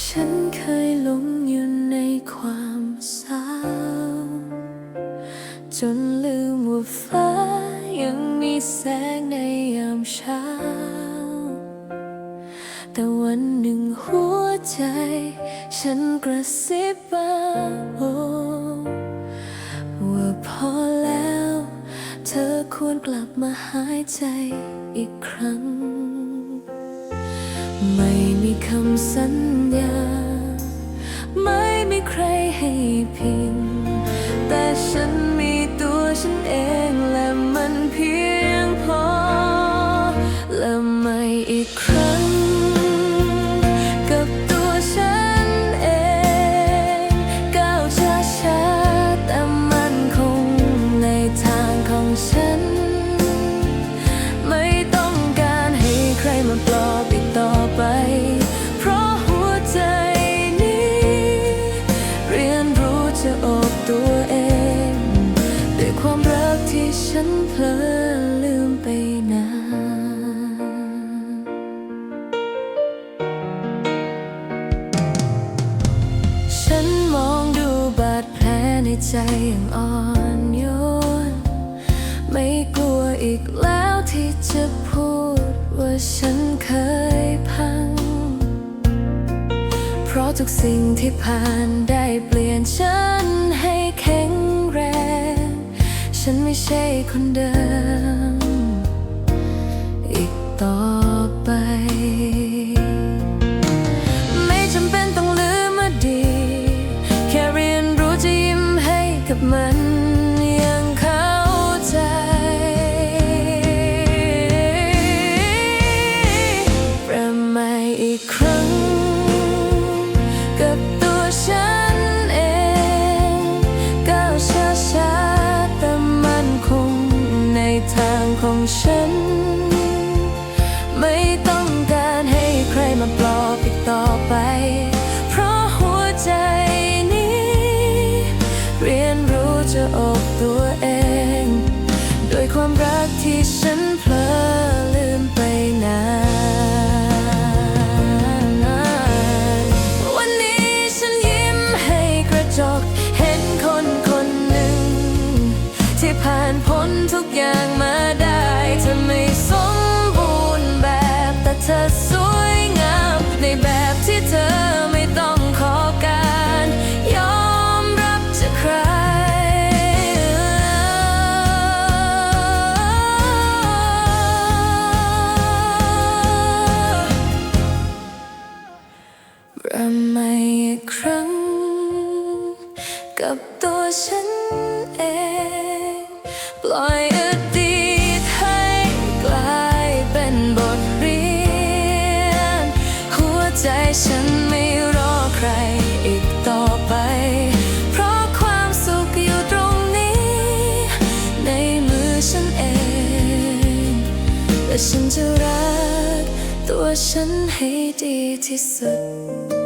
ฉันเคยหลงอยู่ในความเศร้า จนลืมว่าฟ้ายังมีแสงในยามเช้า แต่วันหนึ่งหัวใจ ฉันกระซิบมาโอว่าพอแล้ว เธอควรกลับมาหายใจอีกครั้ง ไม่มีคำสัญญา ใจอย่างอ่อนโยน ไม่กลัวอีกแล้วที่จะพูดว่าฉันเคยพัง เพราะทุกสิ่งที่ผ่านได้เปลี่ยนฉันให้แข็งแรง ฉันไม่ใช่คนเดิม ของฉัน ไม่ต้องการให้ใครมาปลอบอีกต่อไป เพราะหัวใจนี้ เรียนรู้จะอบตัวเองด้วยความรักที่ฉันเพลอลืมไปนานวันนี้ฉันยิ้มให้กระจก เห็นคนคนหนึ่ง ที่ผ่านพ้นทุกอย่าง กับตัวฉันเอง ปล่อยอดีตให้กลายเป็นบทเรียน หัวใจฉันไม่รอใครอีกต่อไป เพราะความสุขอยู่ตรงนี้ ในมือฉันเองและฉันจะรักตัวฉันให้ดีที่สุด